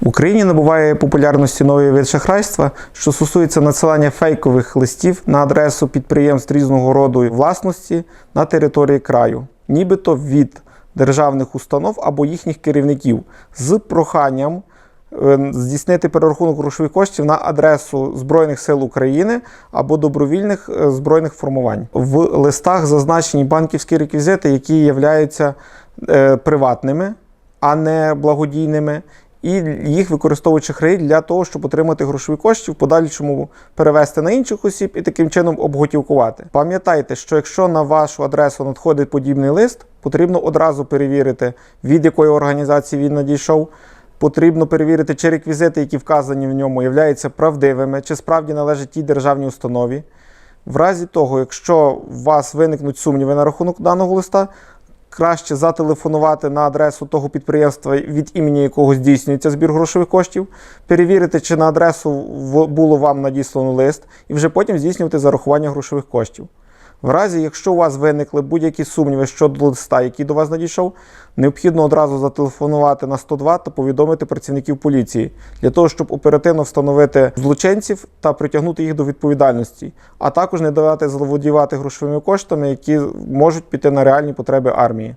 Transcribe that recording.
В Україні набуває популярності новий вид шахрайства, що стосується надсилання фейкових листів на адресу підприємств різного роду власності на території краю, нібито від державних установ або їхніх керівників з проханням е, здійснити перерахунок грошових коштів на адресу Збройних сил України або добровільних е, збройних формувань. В листах зазначені банківські реквізити, які являються е, приватними, а не благодійними. І їх використовують шахраї для того, щоб отримати грошові кошти, в подальшому перевести на інших осіб і таким чином обготівкувати. Пам'ятайте, що якщо на вашу адресу надходить подібний лист, потрібно одразу перевірити, від якої організації він надійшов. Потрібно перевірити, чи реквізити, які вказані в ньому, являються правдивими, чи справді належать тій державній установі. В разі того, якщо у вас виникнуть сумніви на рахунок даного листа, краще зателефонувати на адресу того підприємства, від імені якого здійснюється збір грошових коштів, перевірити, чи на адресу було вам надіслано лист, і вже потім здійснювати зарахування грошових коштів. В разі, якщо у вас виникли будь-які сумніви щодо листа, який до вас надійшов, необхідно одразу зателефонувати на 102 та повідомити працівників поліції для того, щоб оперативно встановити злочинців та притягнути їх до відповідальності, а також не давати заволодівати грошовими коштами, які можуть піти на реальні потреби армії.